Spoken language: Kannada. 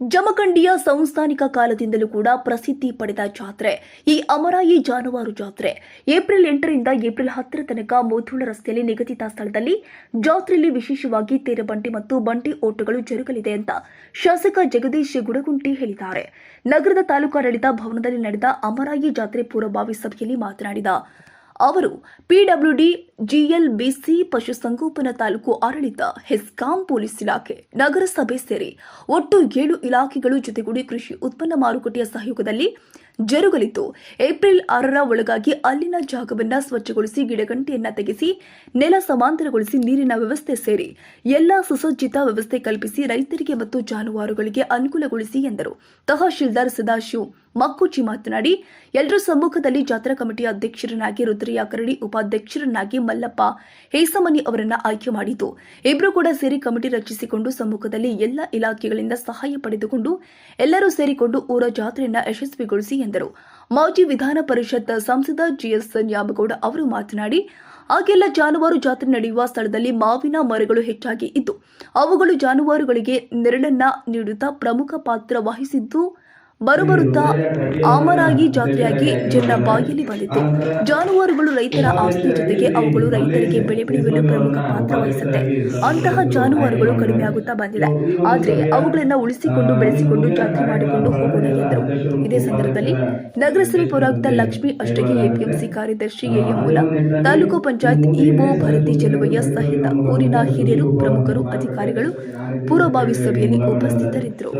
ಜಮಖಂಡಿಯ ಸಂಸ್ಥಾನಿಕ ಕಾಲದಿಂದಲೂ ಕೂಡ ಪ್ರಸಿದ್ಧಿ ಪಡೆದ ಜಾತ್ರೆ, ಈ ಅಮರಾಯಿ ಜಾನುವಾರು ಜಾತ್ರೆ. ಏಪ್ರಿಲ್ ಎಂಟರಿಂದ ಏಪ್ರಿಲ್ ಹತ್ತರ ತನಕ ಮೋಥುಳ ರಸ್ತೆಯಲ್ಲಿ ನಿಗದಿತ ಸ್ಥಳದಲ್ಲಿ ಜಾತ್ರೆಯಲ್ಲಿ ವಿಶೇಷವಾಗಿ ತೇರಬಂಟಿ ಮತ್ತು ಬಂಟಿ ಓಟಗಳು ಜರುಗಲಿದೆ ಅಂತ ಶಾಸಕ ಜಗದೀಶ್ ಗುಡಗುಂಟಿ ಹೇಳಿದ್ದಾರೆ. ನಗರದ ತಾಲೂಕಾಡಳಿತ ಭವನದಲ್ಲಿ ನಡೆದ ಅಮರಾಯಿ ಜಾತ್ರೆ ಪೂರ್ವಭಾವಿ ಸಭೆಯಲ್ಲಿ ಮಾತನಾಡಿದ ಅವರು ಪಿಡಬ್ಲ್ಯೂಡಿ ಜಿಎಲ್ಬಿಸಿ ಪಶುಸಂಗೋಪನಾ ತಾಲೂಕು ಆಡಳಿತ, ಹೆಸ್ಕಾಂ ಪೊಲೀಸ್ ಇಲಾಖೆ, ನಗರಸಭೆ ಸೇರಿ ಒಟ್ಟು ಏಳು ಇಲಾಖೆಗಳು ಜೊತೆಗೂಡಿ ಕೃಷಿ ಉತ್ಪನ್ನ ಮಾರುಕಟ್ಟೆಯ ಸಹಯೋಗದಲ್ಲಿ ಜರುಗಲಿದ್ದು. ಏಪ್ರಿಲ್ ಆರರ ಒಳಗಾಗಿ ಅಲ್ಲಿನ ಜಾಗವನ್ನ ಸ್ವಚ್ಛಗೊಳಿಸಿ ಗಿಡಗಂಟಿಯನ್ನ ತೆಗೆಸಿ, ನೆಲ ಸಮಾಂತರಗೊಳಿಸಿ ನೀರಿನ ವ್ಯವಸ್ಥೆ ಸೇರಿ, ಎಲ್ಲಾ ಸುಸಜ್ಜಿತ ವ್ಯವಸ್ಥೆ ಕಲ್ಪಿಸಿ ರೈತರಿಗೆ ಮತ್ತು ಜಾನುವಾರುಗಳಿಗೆ ಅನುಕೂಲಗೊಳಿಸಿ ಎಂದರು. ತಹಶೀಲ್ದಾರ್ ಸದಾಶಿವ್ ಮಕ್ಕುಚಿ ಮಾತನಾಡಿ ಎಲ್ಲರ ಸಮ್ಮುಖದಲ್ಲಿ ಜಾತ್ರಾ ಕಮಿಟಿಯ ಅಧ್ಯಕ್ಷರನ್ನಾಗಿ ರುದ್ರಯ್ಯ ಕರಡಿ ಉಪಾಧ್ಯಕ್ಷರನ್ನಾಗಿ ಮಲ್ಲಪ್ಪ ಹೇಸಮನಿ ಅವರನ್ನ ಆಯ್ಕೆ ಮಾಡಿತು ಇಬ್ಬರು ಕೂಡ ಸೇರಿ ಕಮಿಟಿ ರಚಿಸಿಕೊಂಡು ಸಮ್ಮುಖದಲ್ಲಿ ಎಲ್ಲ ಇಲಾಖೆಗಳಿಂದ ಸಹಾಯ ಪಡೆದುಕೊಂಡು, ಎಲ್ಲರೂ ಸೇರಿಕೊಂಡು ಊರ ಜಾತ್ರೆಯನ್ನ ಯಶಸ್ವಿಗೊಳಿಸಿ ಎಂದರು. ಮಾಜಿ ವಿಧಾನ ಪರಿಷತ್ ಸಂಸದ ಜಿಎಸ್ ನ್ಯಾಮಗೌಡ ಅವರು ಮಾತನಾಡಿ ಆಗೆಲ್ಲ ಜಾನುವಾರು ಜಾತ್ರೆ ನಡೆಯುವ ಸ್ಥಳದಲ್ಲಿ ಮಾವಿನ ಮರಗಳು ಹೆಚ್ಚಾಗಿ ಇದ್ದು, ಅವುಗಳು ಜಾನುವಾರುಗಳಿಗೆ ನೆರಳನ್ನ ನೀಡುತ್ತಾ ಪ್ರಮುಖ ಪಾತ್ರ ವಹಿಸಿದ್ದು, ಬರುಬರುತ್ತಾ ಆಮರಾಗಿ ಜಾತ್ರೆಯಾಗಿ ಜನ ಬಾಯಲ್ಲಿ ಬಂದಿತ್ತು. ಜಾನುವಾರುಗಳು ರೈತರ ಆಸ್ತಿ ಜೊತೆಗೆ ಅವುಗಳು ರೈತರಿಗೆ ಬೆಳೆ ಬೆಳೆಯುವಲ್ಲಿ ಪ್ರಮುಖ ಪಾತ್ರ ವಹಿಸುತ್ತೆ. ಅಂತಹ ಜಾನುವಾರುಗಳು ಕಡಿಮೆಯಾಗುತ್ತಾ ಬಂದಿದೆ ಆದರೆ ಅವುಗಳನ್ನು ಉಳಿಸಿಕೊಂಡು, ಬೆಳೆಸಿಕೊಂಡು ಜಾತ್ರೆ ಮಾಡಿಕೊಂಡು ಹೋಗೋಣ ಎಂದರು. ಇದೇ ಸಂದರ್ಭದಲ್ಲಿ ನಗರಸಭೆ ಪೌರಾಯುಕ್ತ ಲಕ್ಷ್ಮೀ ಅಷ್ಟಗಿ ಎಪಿಎಂಸಿ ಕಾರ್ಯದರ್ಶಿ ಎಎಂ ಮೂಲ ತಾಲೂಕು ಪಂಚಾಯತ್ ಇಒ ಭಾರತಿ ಚೆಲುವಯ್ಯ ಸಹಿತ ಊರಿನ ಹಿರಿಯರು, ಪ್ರಮುಖರು, ಅಧಿಕಾರಿಗಳು ಪೂರ್ವಭಾವಿ ಸಭೆಯಲ್ಲಿ ಉಪಸ್ಥಿತರಿದ್ದರು.